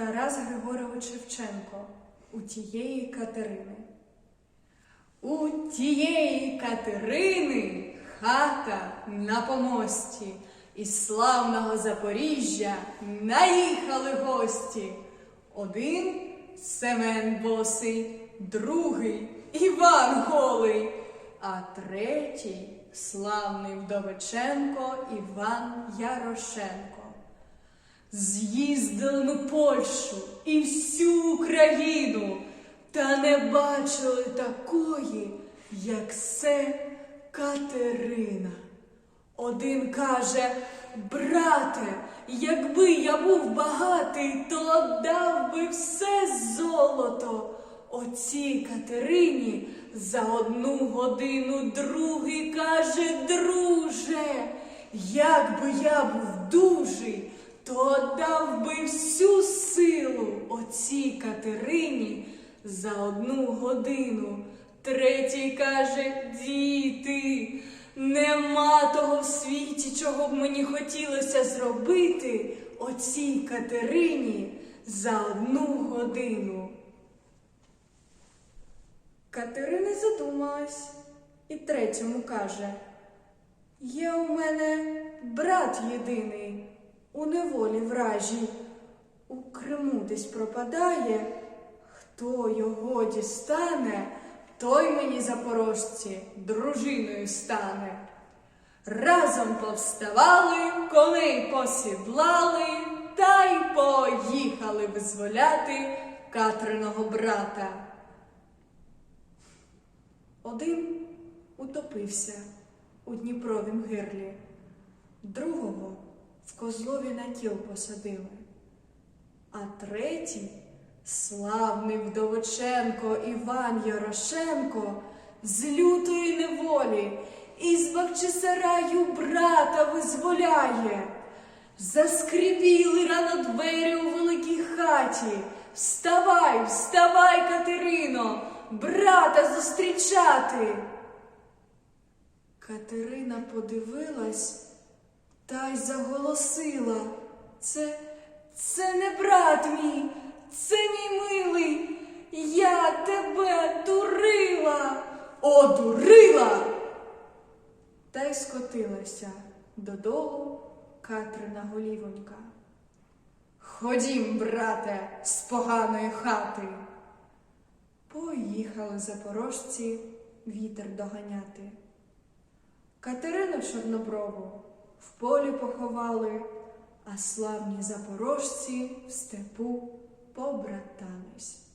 Тарас Григорович Шевченко у тієї Катерини. У тієї Катерини хата на помості, із славного Запоріжжя наїхали гості. Один Семен босий, другий Іван голий, а третій славний Вдовиченко Іван Ярошенко. З'їздили ми Польщу і всю Україну, та не бачили такої, як се Катерина. Один каже, брате, якби я був багатий, то дав би все золото. Оцій Катерині за одну годину другий каже, друже, як би я був дужий, то дав би всю силу оцій Катерині за одну годину. Третій каже, діти, нема того в світі, чого б мені хотілося зробити оцій Катерині за одну годину. Катерина задумалась і третьому каже, є у мене брат єдиний у неволі вражій, у Криму десь пропадає. Хто його дістане, той мені запорожці дружиною стане. Разом повставали, коней посідлали, та й поїхали визволяти Катриного брата. Один утопився у Дніпровім гирлі, другого козлові на тіл посадили, а третій славний Вдовиченко Іван Ярошенко з лютої неволі із Бахчисараю брата визволяє. Заскрипіли рано двері у великій хаті. Вставай, вставай, Катерино, брата зустрічати. Катерина подивилась та й заголосила. Це, це не брат мій, це мій милий. Я тебе дурила. Одурила. Та й скотилася додолу Катрина голівонька. Ходім, брате, з поганої хати. Поїхали запорожці вітер доганяти. Катерину Чорноброву в полі поховали, а славні запорожці в степу побратались.